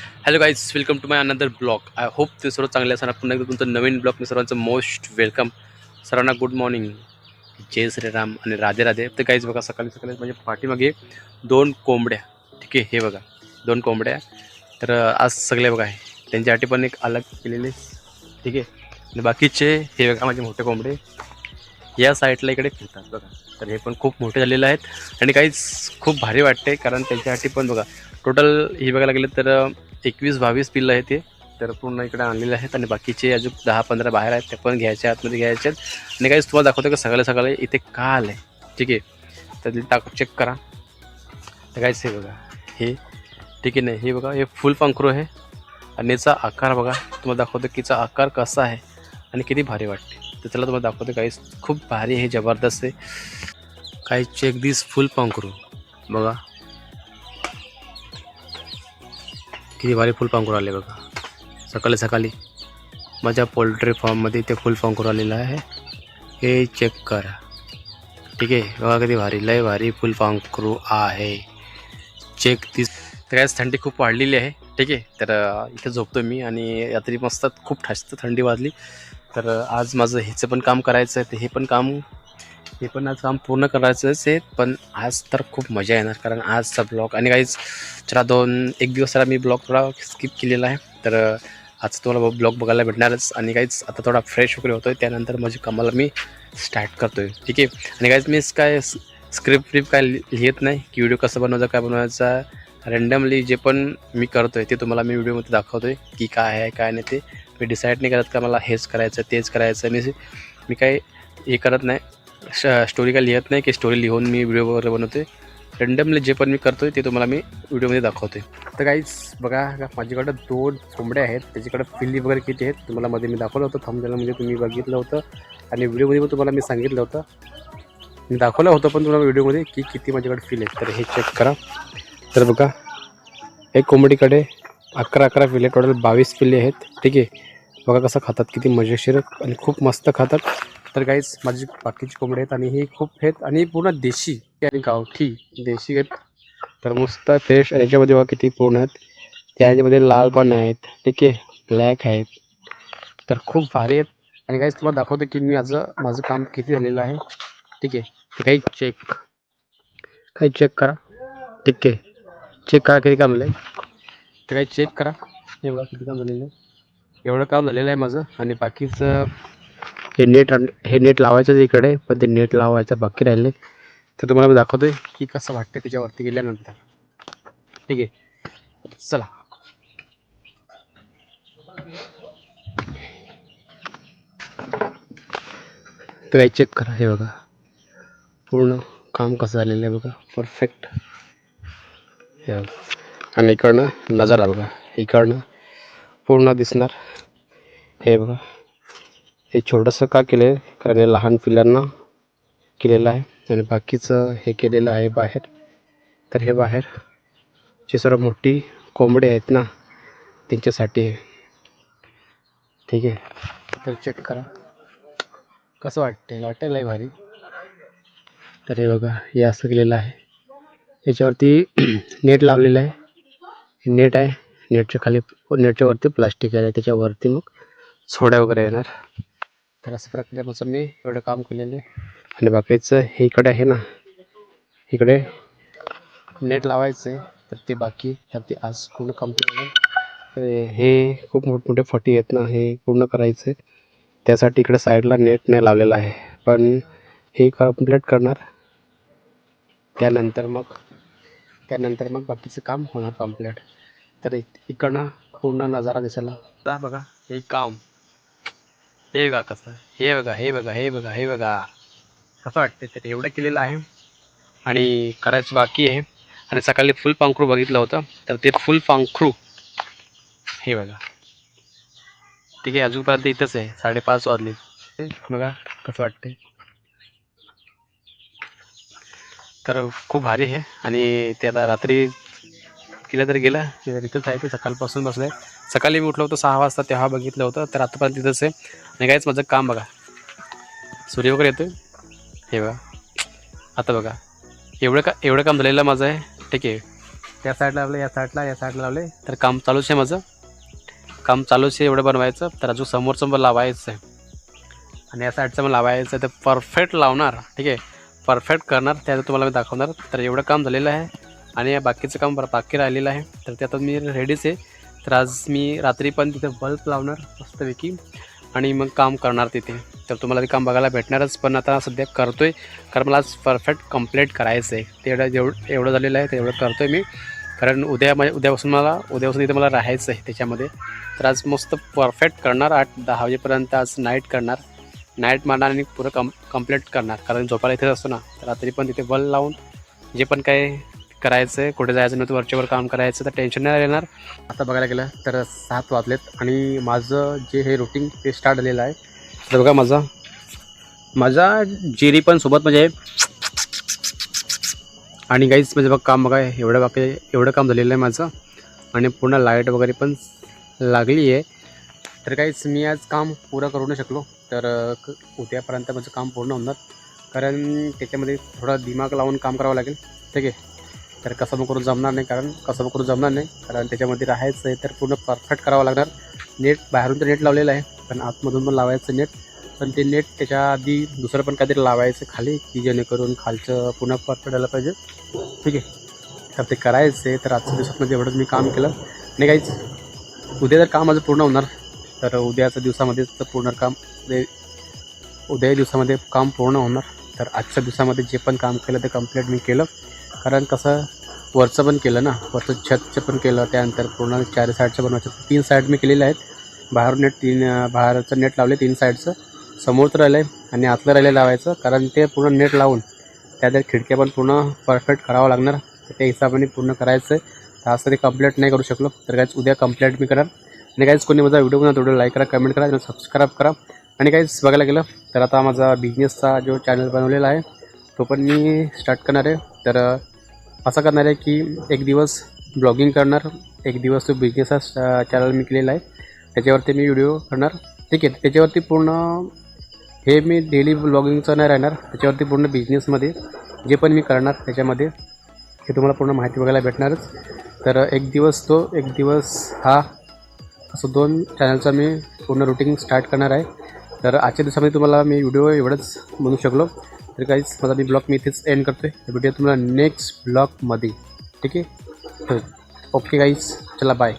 Hello guys welcome to my another blog I hope ते सर्व चांगले असणार पुन्हा एकदा तुमचं नवीन ब्लॉग मी सर्वांचं मोस्ट वेलकम सर्वांना गुड मॉर्निंग जय श्रीराम आणि राधे राधे. तर काहीच बघा सकाळी सकाळी म्हणजे पाठीमागे दोन कोंबड्या. ठीक आहे हे बघा दोन कोंबड्या. तर आज सगळे बघा आहे त्यांच्यासाठी पण एक अलग केलेले ठीक आहे. आणि बाकीचे हे बघा माझे मोठे कोंबडे. या साईडला इकडे फिरतात बघा. तर हे पण खूप मोठे झालेले आहेत. आणि काहीच खूप भारी वाटते कारण त्यांच्यासाठी पण बघा. टोटल हे बघायला गेलं तर एकवीस बावीस पिल्लं आहेत ते. तर पूर्ण इकडे आणलेले आहेत आणि बाकीचे अजून दहा पंधरा बाहेर आहेत. ते पण घ्यायचे आतमध्ये घ्यायचे आहेत. आणि काहीच तुम्हाला दाखवतो का सगळे सगळे इथे का आलं आहे. ठीक आहे? तर ते टाक चेक करा. तर काहीच हे बघा. हे ठीक आहे नाही हे बघा. हे फुल पंखरू आहे. आणि याचा आकार बघा. तुम्हाला दाखवतो की याचा आकार कसा आहे आणि किती भारी वाटते. तर त्याला तुम्हाला दाखवतो काहीच खूप भारी आहे जबरदस्त आहे. काही चेक दिस फुल पांखरू बघा. किती भारी फुलपांखरू आले बघा. सकाळी सकाळी माझ्या पोल्ट्री फार्ममध्ये ते फुलपांखरू आलेलं आहे. हे चेक करा. ठीक आहे? बघा किती भारी लय भारी फुलपांखरू आहे. चेक ती तर थंडी खूप वाढलेली आहे. ठीक आहे? तर इथे झोपतो मी आणि रात्री मस्त खूप ठास्त थंडी वाजली. तर आज माझं ह्याचं पण काम करायचं आहे. तर हे पण काम हे पण आज काम पूर्ण करायचंच आहे पण आज तर खूप मजा येणार कारण आजचा ब्लॉग आणि काहीच जरा दोन एक दिवस जरा मी ब्लॉग थोडा स्किप केलेला आहे. तर आज तुम्हाला ब्लॉग बघायला भेटणारच. आणि काहीच आता थोडा फ्रेश वगैरे होतो आहे त्यानंतर माझी कामाला मी स्टार्ट करतो आहे ठीक आहे? आणि काहीच मी काय स्क्रिप्ट फ्रिप्ट काय लि- लिहित नाही. की व्हिडिओ कसं बनवायचा काय बनवायचा रँडमली जे पण मी करतो आहे ते तुम्हाला मी व्हिडिओमध्ये दाखवतो आहे की काय आहे काय नाही ते. मी डिसाईड नाही करत का मला हेच करायचं तेच करायचं. मी मी काही हे करत नाही. स्टोरी काय लिहित नाही की स्टोरी लिहून मी व्हिडिओ वगैरे बनवते. रँडमली जे पण मी करतो ते तुम्हाला मी व्हिडिओमध्ये दाखवते. तर काहीच बघा का माझ्याकडं दोन कोंबड्या आहेत त्याच्याकडे पिल्ली वगैरे किती आहेत तुम्हाला मध्ये मी दाखवलं होतं थांबलेलं म्हणजे तुम्ही बघितलं होतं आणि व्हिडिओमध्ये पण तुम्हाला मी सांगितलं होतं. मी दाखवलं होतं पण तुम्हाला व्हिडिओमध्ये की किती माझ्याकडे फिल आहेत. तर हे चेक करा. तर बघा एक कोंबडीकडे अकरा अकरा पिल्ले टोटल बावीस पिल्ले आहेत. ठीक आहे. बघा कसं खातात किती मजेशीर आणि खूप मस्त खातात. तर काहीच माझी बाकीची कोंबडी आहेत आणि ही खूप आहेत आणि पूर्ण देशी आणि गावठी देशी आहेत. तर मस्त फ्रेश याच्यामध्ये बघा किती पूर्ण आहेत. त्याच्यामध्ये लाल पण आहेत ठीक आहे ब्लॅक आहेत. तर खूप भारी आहेत. आणि काहीच तुम्हाला दाखवतो की मी माझं माझं काम किती झालेलं आहे. ठीक आहे तर काही चेक काही चेक करा. ठीक आहे चेक करा किती काम झालं तर काही चेक करा. एवढं किती काम झालेलं आहे. एवढं काम झालेलं आहे माझं आणि बाकीचं हे नेट आण- हे नेट लावायचं इकडे पण ते नेट लावायचं बाकी राहिले तर तुम्हाला दाखवतो दाखवतोय की कसं वाटतं त्याच्यावरती गेल्यानंतर. ठीक आहे. चला. तर चेक करा हे बघा. पूर्ण काम कसं झालेलं आहे बघा. परफेक्ट हे बघा. आणि इकडनं नजारा बघा. इकडनं पूर्ण दिसणार. हे बघा. हे छोटंसं का केलं आहे कारण हे लहान पिल्लांना केलेलं आहे. आणि बाकीचं हे केलेलं आहे बाहेर. तर हे बाहेर जे सर्व मोठी कोंबडी आहेत ना त्यांच्यासाठी आहे ठीक आहे. तर चेक करा. कसं वाटते वाटेल आहे भारी. तर हे बघा हे असं केलेलं आहे. याच्यावरती नेट लावलेलं आहे. नेट आहे. नेटच्या खाली नेटच्यावरती प्लास्टिक आहे. त्याच्यावरती मग सोड्या वगैरे येणार. तर अशा प्रकारे माझं मी एवढं काम केलेलं आहे. आणि बाकीचं हे इकडे आहे ना इकडे नेट लावायचं आहे तर ते बाकी ते आज पूर्ण कंप्लीट आहे हे खूप मोठमोठे फटी आहेत ना हे पूर्ण करायचं आहे त्यासाठी इकडे साईडला नेट नाही लावलेलं आहे पण हे कंप्लीट करणार. त्यानंतर मग त्यानंतर मग बाकीचं काम होणार कंप्लीट तर इ- इकडनं पूर्ण नजारा दिसायला. बघा हे काम. हे बघा कसं. हे बघा हे बघा हे बघा हे बघा. कसं वाटते तर एवढं केलेलं आहे. आणि करायचं बाकी आहे. आणि सकाळी फुल पांखरू बघितलं होतं. तर ते फुल पांखरू हे बघा. ठीक आहे अजूनपर्यंत इथंच आहे. साडेपाच वाजले. बघा कसं वाटते तर खूप भारी आहे. आणि त्याला रात्री केलं तर गेलं. ते इथंच आहे ते सकाळपासून बसलं आहे सकाळी मी उठलो होतो सहा वाजता तेव्हा बघितलं होतं तर आतापर्यंत तिथंच आहे. आणि काहीच माझं काम बघा. सूर्य वगैरे येतोय? हे बघा. आता बघा. एवढं का एवढं काम झालेलं माझं आहे. ठीक आहे. त्या साईडला लावले या साईडला या साईडला लावले तर काम चालूच आहे माझं. काम चालूच आहे एवढं बनवायचं. तर अजून समोरचं मला लावायचं आहे. आणि या साईडचं मला लावायचं आहे तर परफेक्ट लावणार. ठीक आहे. परफेक्ट करणार त्याचं तुम्हाला मी दाखवणार. तर एवढं काम झालेलं आहे. आणि या बाकीचं काम बरं बाकी राहिलेलं आहे. तर ते आता मी रेडीच आहे. तर आज मी रात्री पण तिथे बल्ब लावणार मस्तपैकी. आणि मग काम करणार तिथे. तर तुम्हाला ते काम बघायला भेटणारच पण आता सध्या करतो आहे कारण मला आज परफेक्ट कंप्लीट करायचं आहे. तेवढं जेवढं एवढं झालेलं आहे तेवढं करतो आहे मी. कारण उद्या म्हणजे उद्यापासून मला उद्यापासून इथे मला राहायचं आहे त्याच्यामध्ये. तर आज मस्त परफेक्ट करणार. आठ दहा वाजेपर्यंत आज नाईट करणार. नाईट मारणार आणि पुरं कम कंप्लीट करणार. कारण झोपायला इथेच असतो ना. रात्री पण तिथे बल लावून जे पण काही करायचं आहे कुठे जायचं नव्हतं वरच्यावर काम करायचं तर टेन्शन नाही येणार आता बघायला गेलं तर सात वाजलेत आणि माझं जे हे रुटीन ते स्टार्ट झालेलं आहे. तर बघा माझा. माझा जेरी पण सोबत म्हणजे आणि काहीच म्हणजे बघ काम बघा एवढं बाकी एवढं काम झालेलं आहे माझं. आणि पूर्ण लाइट वगैरे पण लागली आहे. तर काहीच मी आज काम पुरं करू नाही शकलो. तर क- उद्यापर्यंत माझं काम पूर्ण होणार. कारण त्याच्यामध्ये थोडा दिमाग लावून काम करावं लागेल. ठीक आहे? तर कसं मग करून जमणार नाही कारण कसं मग करून जमणार नाही. कारण त्याच्यामध्ये राहायचं आहे तर पूर्ण परफेक्ट करावं लागणार. नेट बाहेरून तर नेट लावलेलं आहे पण आतमधून पण लावायचं नेट पण ते नेट त्याच्या आधी दुसरं पण काहीतरी लावायचं खाली की जेणेकरून खालचं पुन्हा परफेक्ट आलं पाहिजे. ठीक आहे. तर ते करायचं आहे तर आजच्या दिवसामध्ये म्हणजे एवढंच मी काम केलं. आणि काहीच उद्या जर काम माझं पूर्ण होणार तर उद्याच्या दिवसामध्येच तर पूर्ण काम म्हणजे उद्या उद्या दिवसामध्ये काम पूर्ण होणार. तर आजच्या दिवसामध्ये जे पण काम केलं ते कंप्लीट मी केलं. कारण कसं वरचं पण केलं ना वरचं छतचं पण केलं त्यानंतर पूर्ण चार साईडचं बनवायचं. तीन साईड मी केलेले आहेत. बाहेरून नेट तीन बाहेरचं नेट लावले तीन साईडचं. समोरचं राहिलं आहे आणि आतलं राहिलं लावायचं. कारण ते पूर्ण नेट लावून त्या खिडक्या पण पूर्ण परफेक्ट करावं लागणार. त्या हिशोबाने पूर्ण करायचं आहे तर असं ते कंप्लीट नाही करू शकलो. तर काहीच उद्या कंप्लेंट मी करणार. आणि काहीच कोणी माझा व्हिडिओ बनवतो थोडं लाईक करा कमेंट करा सबस्क्राईब करा. आणि काहीच बघायला गेलं तर आता माझा बिझनेसचा जो चॅनल बनवलेला आहे तो पण मी स्टार्ट करणार आहे. तर असं करणार आहे की एक दिवस ब्लॉगिंग करणार एक दिवस तो बिझनेसचा चॅनल मी केलेला आहे. त्याच्यावरती मी व्हिडिओ करणार. ठीक आहे त्याच्यावरती पूर्ण हे मी डेली ब्लॉगिंगचं नाही राहणार. त्याच्यावरती पूर्ण बिझनेसमध्ये जे पण मी करणार त्याच्यामध्ये हे तुम्हाला पूर्ण माहिती बघायला भेटणारच. तर एक दिवस तो एक दिवस हा असं दोन चॅनलचा मी पूर्ण रुटीन स्टार्ट करणार आहे. तर आजच्या दिवसामध्ये तुम्हाला मी व्हिडिओ एवढंच म्हणू शकलो. तर काहीच माझा मी ब्लॉग मी इथेच एंड करतो आहे व्हिडिओ तुम्हाला नेक्स्ट ब्लॉगमध्ये. ठीक आहे? ओके गाईज चला बाय